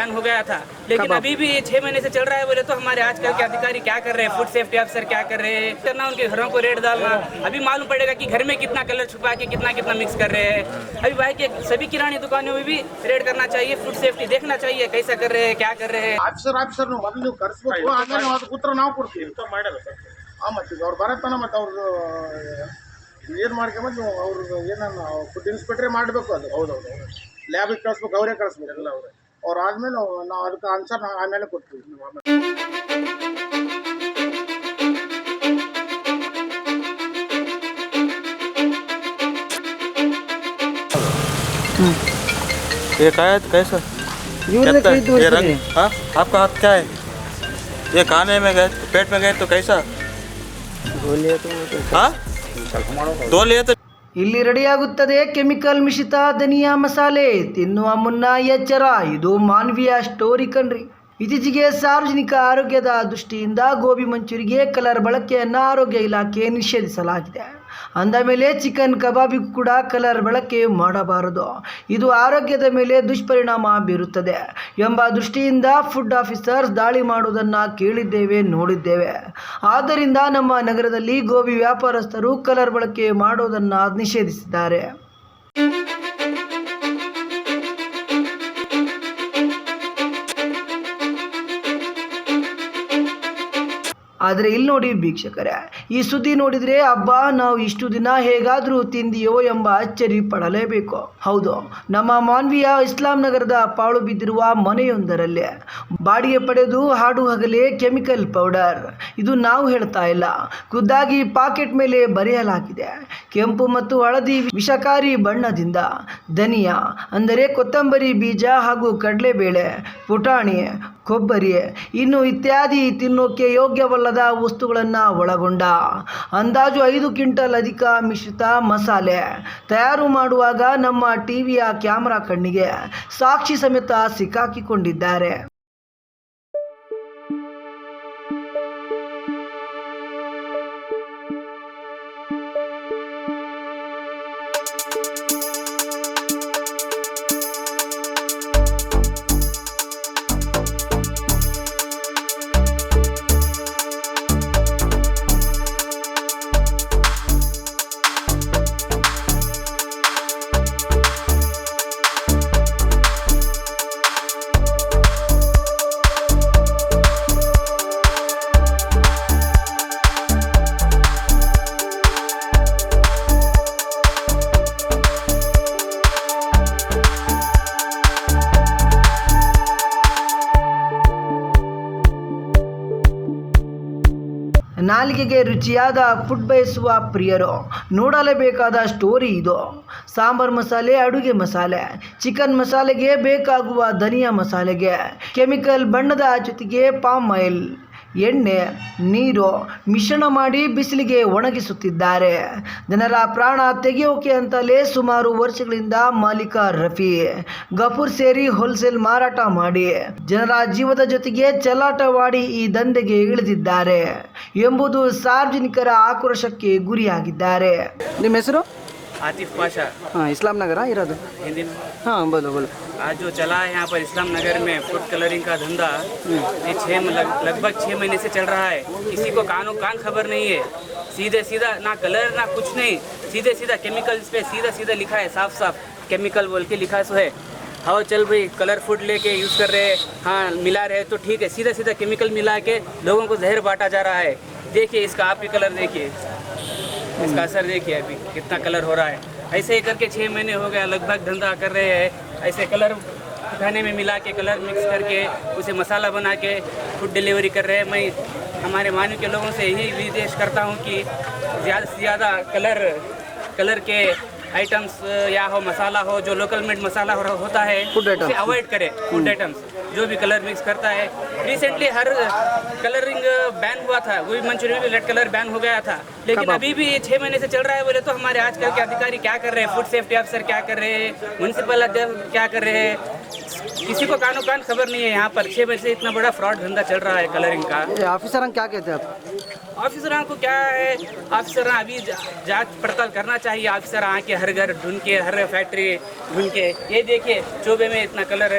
Ban हो गया था लेकिन कब आप- अभी भी ये छह महीने से चल रहा है बोले तो हमारे आजकल के अधिकारी क्या कर रहे हैं फूड सेफ्टी अफसर क्या कर रहे हैं करना उनके घरों को रेड डालना अभी मालूम पड़ेगा कि घर में कितना कलर छुपा के कितना कितना मिक्स कर रहे हैं अभी भाई के सभी किरानी दुकानों में भी रेड करना चाहिए फूड सेफ्टी देखना चाहिए कैसा कर रहे हैं क्या कर रहे हैं ಆಫೀಸರ್ ಆಫೀಸರ್ ಮೊದಲು ನೀವು ಕರೆಸ್ಬೇಕು ಆಮೇಲೆ ನಾವು ಅದಕ್ಕೆ ಉತ್ತರ ನಾವು ಕೊಡ್ತೀವಿ ಹಾಂ ಮತ್ತೆ ಈಗ ಅವ್ರು ಬರತ್ತಾನ ಮತ್ತೆ ಅವ್ರದ್ದು ಏನು ಮಾಡ್ಕೊಂಬಂದು ನೀವು ಅವ್ರದ್ದು ಏನನ್ನ ಫುಡ್ ಇನ್ಸ್ಪೆಕ್ಟ್ರೇ ಮಾಡಬೇಕು ಅದು ಹೌದೌದು ಲ್ಯಾಬಿಗೆ ಕಳಿಸ್ಬೇಕು ಅವರೇ ಕಳಿಸ್ಬೇಕು ಎಲ್ಲ ಅವರೇ ಅವ್ರು ಆದಮೇಲೆ ನಾವು ಅದಕ್ಕೆ ಆನ್ಸರ್ ನಾವು ಆಮೇಲೆ ಕೊಡ್ತೀವಿ ನೀವು ಆಮೇಲೆ ये क्या है कैसा ಇವ್ರನ್ನ क्या ಕೈ ये ತೋರಿಸ್ರಿ रंग हाँ आपका हाथ क्या है ये खाने में गए पेट में गए तो कैसा हाँ दो लिए तो ಇಲ್ಲಿ ರೆಡಿಯಾಗುತ್ತದೆ ಕೆಮಿಕಲ್ ಮಿಶ್ರಿತ ಧನಿಯಾ ಮಸಾಲೆ. ತಿನ್ನುವ ಮುನ್ನ ಎಚ್ಚರ. ಇದು ಮಾನವೀಯ ಸ್ಟೋರಿ ಕಣ್ರಿ. ಇತ್ತೀಚೆಗೆ ಸಾರ್ವಜನಿಕ ಆರೋಗ್ಯದ ದೃಷ್ಟಿಯಿಂದ ಗೋಬಿ ಮಂಚೂರಿಗೆ ಕಲರ್ ಬಳಕೆಯನ್ನು ಆರೋಗ್ಯ ಇಲಾಖೆ ನಿಷೇಧಿಸಲಾಗಿದೆ. ಅಂದ ಮೇಲೆ ಚಿಕನ್ ಕಬಾಬಿ ಕೂಡ ಕಲರ್ ಬಳಕೆ ಮಾಡಬಾರದು. ಇದು ಆರೋಗ್ಯದ ಮೇಲೆ ದುಷ್ಪರಿಣಾಮ ಬೀರುತ್ತದೆ ಎಂಬ ದೃಷ್ಟಿಯಿಂದ ಫುಡ್ ಆಫೀಸರ್ಸ್ ದಾಳಿ ಮಾಡುವುದನ್ನು ಕೇಳಿದ್ದೇವೆ, ನೋಡಿದ್ದೇವೆ. ಆದ್ದರಿಂದ ನಮ್ಮ ನಗರದಲ್ಲಿ ಗೋಬಿ ವ್ಯಾಪಾರಸ್ಥರು ಕಲರ್ ಬಳಕೆ ಮಾಡೋದನ್ನು ನಿಷೇಧಿಸಿದ್ದಾರೆ. ಆದರೆ ಇಲ್ಲಿ ನೋಡಿ ವೀಕ್ಷಕರೇ, ಈ ಸುದ್ದಿ ನೋಡಿದರೆ, ಅಬ್ಬಾ, ನಾವು ಇಷ್ಟು ದಿನ ಹೇಗಾದರೂ ತಿಂದಿಯೋ ಎಂಬ ಅಚ್ಚರಿ ಪಡಲೇಬೇಕು. ಹೌದು, ನಮ್ಮ ಮಾನ್ವಿಯ ಇಸ್ಲಾಂ ನಗರದ ಪಾಳು ಬಿದ್ದಿರುವ ಮನೆಯೊಂದರಲ್ಲಿ, ಬಾಡಿಗೆ ಪಡೆದು ಹಾಡು ಹಗಲೇ ಕೆಮಿಕಲ್ ಪೌಡರ್. ಇದು ನಾವು ಹೇಳ್ತಾ ಇಲ್ಲ, ಖುದ್ದಾಗಿ ಪಾಕೆಟ್ ಮೇಲೆ ಬರೆಯಲಾಗಿದೆ. ಕೆಂಪು ಮತ್ತು ಹಳದಿ ವಿಷಕಾರಿ ಬಣ್ಣದಿಂದ, ಧನಿಯಾ ಅಂದರೆ ಕೊತ್ತಂಬರಿ ಬೀಜ ಹಾಗೂ ಕಡಲೆಬೇಳೆ, ಪುಟಾಣಿ ಕೊಬ್ಬರಿ, ಇನ್ನು ಇತ್ಯಾದಿ ತಿನ್ನೋಕೆ ಯೋಗ್ಯವಲ್ಲದ ವಸ್ತುಗಳನ್ನು ಒಳಗೊಂಡ. ಅಂದಾಜು ಐದು ಕ್ವಿಂಟಲ್ ಅಧಿಕ ಮಿಶ್ರಿತ ಮಸಾಲೆ ತಯಾರು ಮಾಡುವಾಗ ನಮ್ಮ ಟಿವಿಯ ಕ್ಯಾಮರಾ ಕಣ್ಣಿಗೆ ಸಾಕ್ಷಿ ಸಮೇತ ಸಿಕ್ಕಾಕಿಕೊಂಡಿದ್ದಾರೆ. ನಾಲಿಗೆಗೆ ರುಚಿಯಾದ ಫುಡ್ ಬಯಸುವ ಪ್ರಿಯರು. ನೋಡಲೇಬೇಕಾದ ಸ್ಟೋರಿ ಇದು. ಸಾಂಬಾರ್ ಮಸಾಲೆ, ಅಡುಗೆ ಮಸಾಲೆ. ಚಿಕನ್ ಮಸಾಲೆಗೆ ಬೇಕಾಗುವ ಧನಿಯಾ ಮಸಾಲೆಗೆ. ಕೆಮಿಕಲ್ ಬಣ್ಣದ ಜೊತೆಗೆ ಪಾಮ್ ಆಯಿಲ್. ಎಣ್ಣೆ ನೀರು ಮಿಶ್ರಣ ಮಾಡಿ ಬಿಸಿಲಿಗೆ ಒಣಗಿಸುತ್ತಿದ್ದಾರೆ. ಜನರ ಪ್ರಾಣ ತೆಗೆಯೋಕೆ ಅಂತಲೇ ಸುಮಾರು ವರ್ಷಗಳಿಂದ ಮಾಲೀಕ ರಫಿ ಗಫೂರ್ ಸೇರಿ ಹೋಲ್ಸೇಲ್ ಮಾರಾಟ ಮಾಡಿ. ಜನರ ಜೀವದ ಜೊತೆಗೆ ಚಲಾಟವಾಡಿ ಈ ದಂಧೆಗೆ ಇಳಿದಿದ್ದಾರೆ ಎಂಬುದು ಸಾರ್ವಜನಿಕರ ಆಕ್ರೋಶಕ್ಕೆ ಗುರಿಯಾಗಿದ್ದಾರೆ. ನಿಮ್ಮ ಹೆಸರು? ಆತಿಫ್ ಪಾಷಾ. ಹಾಂ ಇಸ್ಲಾಂ ನಗರ ಇರೋದು? ಹಾಂ ಬೋಲು ಬೋಲು. आज जो चला है यहाँ पर इस्लाम नगर में फ़ूड कलरिंग का धंधा ये छः लग, लगभग छः महीने से चल रहा है। किसी को कानों कान खबर नहीं है। सीधे सीधा ना कलर ना कुछ नहीं। सीधे सीधा केमिकल इस पे सीधा सीधा लिखा है साफ़ साफ़ केमिकल बोल के लिखा सो है। हाँ चल भाई कलर फ़ूड लेके यूज़ कर रहे हैं। हाँ मिला रहे तो ठीक है। सीधा सीधा केमिकल मिला के लोगों को जहर बांटा जा रहा है। देखिए इसका आप भी कलर देखिए। इसका असर देखिए अभी कितना कलर हो रहा है। ऐसे ही करके छः महीने हो गया लगभग धंधा कर रहे हैं। ऐसे कलर खाने में मिला के कलर मिक्स करके उसे मसाला बना के फ़ूड डिलीवरी कर रहे हैं। मैं हमारे मानव के लोगों से यही निर्देश करता हूँ कि ज़्यादा से ज़्यादा कलर कलर के आइटम्स या हो मसाला हो जो लोकल मेड मसाला हो, होता है. उसे अवॉइड करें। फ़ूड आइटम्स जो भी कलर मिक्स करता है। रिसेंटली हर कलरिंग बैन हुआ था। गोभी मंचूरियन में रेड कलर बैन हो गया था। लेकिन अभी भी ये छह महीने से चल रहा है बोले तो हमारे आजकल के अधिकारी क्या कर रहे हैं? फ़ूड सेफ्टी अफसर क्या कर रहे हैं? म्यूनसिपल अध्यक्ष क्या कर रहे हैं? किसी को कानो कान खबर नहीं है यहाँ पर। छह बजे से इतना बड़ा फ्रॉड धंधा चल रहा है कलरिंग का। ऑफिसर क्या कहते हैं आप? ऑफिसर को क्या है? ऑफिसर अभी जाँच पड़ताल करना चाहिए। ऑफिसर आके हर घर ढूंढ के हर फैक्ट्री ढूंढ के। ये देखिए चोबे में इतना कलर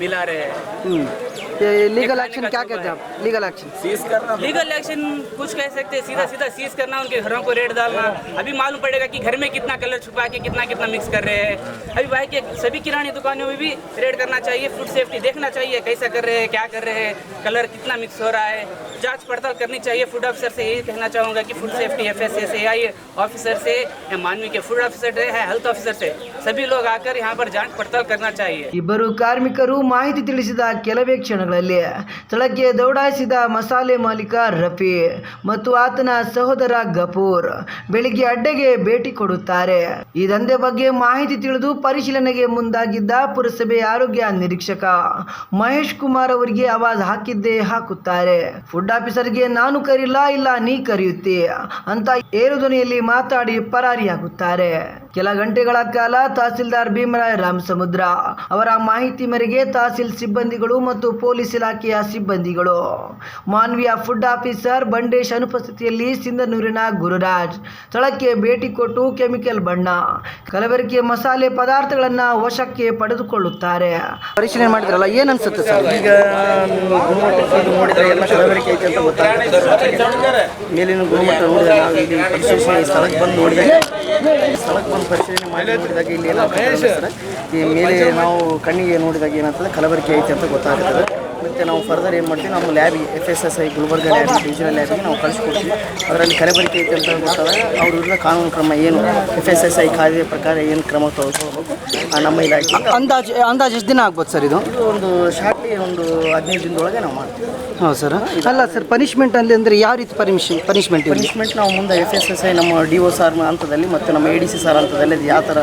मिला रहे हैं। 嗯。ये लीगल खाने एक्शन का क्या चौका कहते हैं आप लीगल एक्शन लीगल एक्शन कुछ कह सकते हैं सीधा सीधा सीज करना उनके घरों को रेड डालना अभी मालूम पड़ेगा कि घर में कितना कलर छुपा के कितना कितना मिक्स कर रहे हैं अभी भाई के सभी किरानी दुकानों में भी रेड करना चाहिए फूड सेफ्टी देखना चाहिए कैसा कर रहे हैं क्या कर रहे हैं कलर कितना मिक्स हो रहा है जांच पड़ताल करनी चाहिए फूड ऑफिसर से यही कहना चाहूँगा कि फूड सेफ्टी एफ एस से आई ऑफिसर से या मानवी के फूड ऑफिसर से या हेल्थ ऑफिसर से सभी लोग आकर यहाँ पर जांच पड़ताल करना चाहिए ಇಬ್ಬರು ಕಾರ್ಮಿಕರು ಮಾಹಿತಿ ತಿಳಿಸಿದ ಕೆಲವೇ ಕ್ಷಣಗಳಲ್ಲಿ ಸ್ಥಳಕ್ಕೆ ದೌಡಾಯಿಸಿದ ಮಸಾಲೆ ಮಾಲೀಕ ರಫಿ ಮತ್ತು ಆತನ ಸಹೋದರ ಗಫೂರ್ ಬೆಳಿಗ್ಗೆ ಅಡ್ಡೆಗೆ ಭೇಟಿ ಕೊಡುತ್ತಾರೆ. ಈ ದಂಧೆ ಬಗ್ಗೆ ಮಾಹಿತಿ ತಿಳಿದು ಪರಿಶೀಲನೆಗೆ ಮುಂದಾಗಿದ್ದ ಪುರಸಭೆ ಆರೋಗ್ಯ ನಿರೀಕ್ಷಕ ಮಹೇಶ್ ಕುಮಾರ್ ಅವರಿಗೆ ಆವಾಜ್ ಹಾಕಿದ್ದೇ ಹಾಕುತ್ತಾರೆ. ಫುಡ್ ಆಫೀಸರ್ಗೆ ನಾನು ಕರೀಲ್ಲ ಇಲ್ಲ, ನೀ ಕರೆಯುತ್ತಿ? ಅಂತ ಏರು ಮಾತಾಡಿ ಪರಾರಿಯಾಗುತ್ತಾರೆ. ಕೆಲ ಗಂಟೆಗಳ ಕಾಲ ತಹಸೀಲ್ದಾರ್ ಭೀಮರಾಯ ರಾಮಸಮುದ್ರ ಅವರ ಮಾಹಿತಿ ಮೇರೆಗೆ ತಹಸೀಲ್ ಸಿಬ್ಬಂದಿಗಳು ಮತ್ತು ಪೊಲೀಸ್ ಇಲಾಖೆಯ ಸಿಬ್ಬಂದಿಗಳು. ಮಾನ್ವಿಯ ಫುಡ್ ಆಫೀಸರ್ ಬಂಡೇಶ್ ಅನುಪಸ್ಥಿತಿಯಲ್ಲಿ ಸಿಂಧನೂರಿನ ಗುರುರಾಜ್ ಸ್ಥಳಕ್ಕೆ ಭೇಟಿ ಕೊಟ್ಟು ಕೆಮಿಕಲ್ ಬಣ್ಣ ಕಲಬೆರಕೆ ಮಸಾಲೆ ಪದಾರ್ಥಗಳನ್ನು ವಶಕ್ಕೆ ಪಡೆದುಕೊಳ್ಳುತ್ತಾರೆ. ಪರಿಶೀಲನೆ ಮಾಡಿದ್ರಲ್ಲ? ಏನ್ ಅನ್ಸುತ್ತೆ ಸರ್? ಈಗ ನೀವು ಗುಣಮಟ್ಟ ನೋಡಿದ್ರೆ ಎಲ್ಲ ಕಲಬೆರಕೆ ಐತೆ ಅಂತ ಗೊತ್ತಾಗ್ತದೆ ಮೇಲಿನ ಗುಣಮಟ್ಟ ನೋಡಿದ್ರೆ ನಾವು ಇಲ್ಲಿ ಪರಿಶೀಲನೆ ಸ್ಥಳಕ್ಕೆ ಬಂದು ನೋಡಿದಾಗ ಸ್ಥಳಕ್ಕೆ ಬಂದು ಪರಿಶೀಲನೆ ಮಾಡಿ ನೋಡಿದಾಗ ಇಲ್ಲಿ ಈ ಮೇಲೆ ನಾವು ಕಣ್ಣಿಗೆ ನೋಡಿದಾಗ ಏನಾಗ್ತದೆ ಕಲಬೆರಕೆ ಐತೆ ಅಂತ ಗೊತ್ತಾಗ್ತದೆ. ಮತ್ತು ನಾವು ಫರ್ದರ್ ಏನು ಮಾಡ್ತೀವಿ ನಮ್ಮ ಲ್ಯಾಬಿಗೆ F S S I Gulbarga lab divisional ಲ್ಯಾಬಿಗೆ ನಾವು ಕಳಿಸ್ಕೊಡ್ತೀವಿ. ಅದರಲ್ಲಿ ಕಲಬೆರಕೆ ಐತೆ ಅಂತ ಗೊತ್ತಾದಾಗ ಅವ್ರ ವಿರುದ್ಧ ಕಾನೂನು ಕ್ರಮ ಏನು ಎಫ್ ಎಸ್ ಎಸ್ ಐ ಕಾಯ್ದೆ ಪ್ರಕಾರ ಏನು ಕ್ರಮ ತೆಗೆದುಕೊಳ್ಬೇಕು ಆ ನಮ್ಮ ಇಲಾಖೆ ಅಂದಾಜು ಅಂದಾಜು ಎಷ್ಟು ದಿನ ಆಗ್ಬೋದು ಸರ್ ಇದು? ಒಂದು ಒಂದು ಒಂದು ಹದಿನೈದು ದಿನದೊಳಗೆ ನಾವು ಮಾಡ್ತೀವಿ. ಹೌದು ಸರ್. ಅಲ್ಲ ಸರ್ ಪನಿಷ್ಮೆಂಟ್ ಅಲ್ಲಿ ಅಂದರೆ ಯಾವ ರೀತಿ ಪರ್ಮಿಷನ್ ಪನಿಷ್ಮೆಂಟ್ ಇದೆ ಪನಿಷ್ಮೆಂಟ್ ನಾವು ಮುಂದೆ ಎಫ್ ಎಸ್ ಎಸ್ ಐ ನಮ್ಮ ಡಿ ಒ ಸಾರ್ ಹಂತದಲ್ಲಿ ಮತ್ತು ನಮ್ಮ ಎ ಡಿ ಸಿ ಸಾರ್ ಹಂತದಲ್ಲಿ ಅದು ಯಾವ ಥರ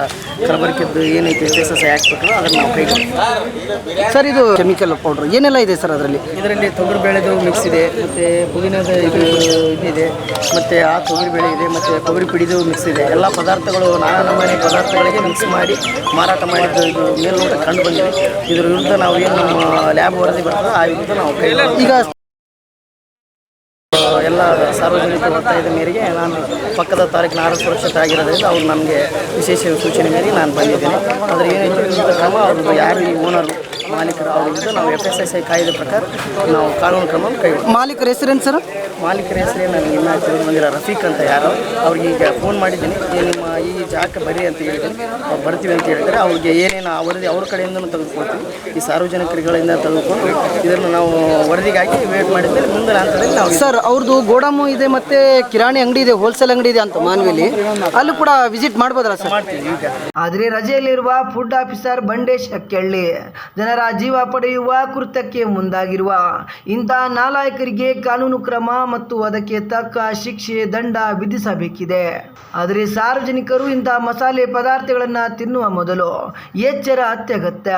ಕಲಬರಿಕೆದ್ದು ಏನೈತೆ ಎಫ್ ಎಸ್ ಎಸ್ ಐ ಹಾಕ್ಬೇಕು ಅದನ್ನು ನಾವು ಕೈ ಸರ್ ಇದು ಕೆಮಿಕಲ್ ಪೌಡ್ರ್ ಏನೆಲ್ಲ ಇದೆ ಸರ್ ಅದರಲ್ಲಿ? ಇದರಲ್ಲಿ ತೊಗರಿ ಬೇಳೆದು ಮಿಕ್ಸ್ ಇದೆ ಮತ್ತು ಪುದೀನದ ಇದು ಇದಿದೆ ಮತ್ತು ಆ ತೊಗರಿ ಬೇಳೆ ಇದೆ ಮತ್ತು ಕೊಬ್ಬರಿ ಪಿಡಿದು ಮಿಕ್ಸ್ ಇದೆ. ಎಲ್ಲ ಪದಾರ್ಥಗಳು ನಾನಾ ನಮೂನೆ ಪದಾರ್ಥಗಳಿಗೆ ಮಿಕ್ಸ್ ಮಾಡಿ ಮಾರಾಟ ಮಾಡಿದ್ದು ಇದು ಮೇಲ್ನೋಟ ಕಂಡು ಬಂದಿದೆ. ಇದರ ವಿರುದ್ಧ ನಾವು ಏನು ನಮ್ಮ ಲ್ಯಾಬ್ ವರದಿ ಬರ್ತದೆ ಆ ವಿರುದ್ಧ ನಾವು ಕೈ ಈಗ ಎಲ್ಲ ಸಾರ್ವಜನಿಕ ಒತ್ತಾಯದ ಮೇರೆಗೆ ನಾನು ಪಕ್ಕದ ತಾರೀಕಿನ ಆರು ಸುರಕ್ಷತೆ ಆಗಿರೋದ್ರಿಂದ ಅವ್ರು ನಮಗೆ ವಿಶೇಷ ಸೂಚನೆ ಮೇರೆಗೆ ನಾನು ಬಂದಿದ್ದೇನೆ. ಆದರೆ ಏನೈತೆ ವಿರುದ್ಧ ಕ್ರಮ ಅವ್ರದ್ದು ಯಾರು ಈ ಓನರ್ ಮಾಲೀಕರು ಅವ್ರ ವಿರುದ್ಧ ನಾವು ಎಫ್ ಎಸ್ ಎಸ್ ಐ ಕಾಯ್ದೆ ಪ್ರಕಾರ ನಾವು ಕಾನೂನು ಕ್ರಮ ಕೈ ಮಾಲೀಕರ ಹೆಸರೇನು ಸರ್? ಮಾಲೀಕರ ಹೆಸರೇ ನನಗೆ ಇನ್ನೂ ಬಂದಿರೋ ರಫೀಕ್ ಅಂತ ಯಾರು ಅವ್ರಿಗೆ ಈಗ ಫೋನ್ ಮಾಡಿದ್ದೀನಿ. ನಿಮ್ಮ ಈ ಜಾಗಕ್ಕೆ ಬರೀ ಅಂತ ಹೇಳಿದ್ದೀನಿ ಅವ್ರು ಬರ್ತೀವಿ ಅಂತ ಹೇಳ್ತಾರೆ ಅವ್ರಿಗೆ ಏನೇನು ಆ ವರದಿ ಅವ್ರ ಕಡೆಯಿಂದನೂ ತೆಗೆದುಕೊಳ್ತೀವಿ. ಈ ಸಾರ್ವಜನಿಕರುಗಳಿಂದ ತೆಗೆದುಕೊಂಡು ಇದನ್ನು ನಾವು ವರದಿಗಾಗಿ ವೇಟ್ ಮಾಡಿದ್ಮೇಲೆ ಮುಂದಿನ ಹಂತದಲ್ಲಿ ನಾವು ಸರ್ ಅವ್ರದ್ದು ಗೋಡಾಮು ಇದೆ ಮತ್ತೆ ಕಿರಾಣಿ ಅಂಗಡಿ ಇದೆ ಹೋಲ್ಸೇಲ್ ಅಂಗಡಿ ಇದೆ ಅಂತ ಮಾನ್ವಿಲಿ. ಅಲ್ಲೂ ಕೂಡ ವಿಸಿಟ್ ಮಾಡ್ಬೋದಲ್ಲ ಸರ್? ಮಾಡ್ತೀವಿ ಈಗ. ಆದರೆ ರಜೆಯಲ್ಲಿರುವ ಫುಡ್ ಆಫೀಸರ್ ಬಂಡೇಶ್ ಅಕ್ಕೆಳ್ಳಿ ಜನರ ಜೀವ ಪಡೆಯುವ ಕೃತ್ಯಕ್ಕೆ ಮುಂದಾಗಿರುವ ಇಂಥ ನಾಲಾಯಕರಿಗೆ ಕಾನೂನು ಕ್ರಮ ಮತ್ತು ಅದಕ್ಕೆ ತಕ್ಕ ಶಿಕ್ಷೆ ದಂಡ ವಿಧಿಸಬೇಕಿದೆ. ಆದರೆ ಸಾರ್ವಜನಿಕರು ಇಂಥ ಮಸಾಲೆ ಪದಾರ್ಥಗಳನ್ನು ತಿನ್ನುವ ಮೊದಲು ಎಚ್ಚರ ಅತ್ಯಗತ್ಯ.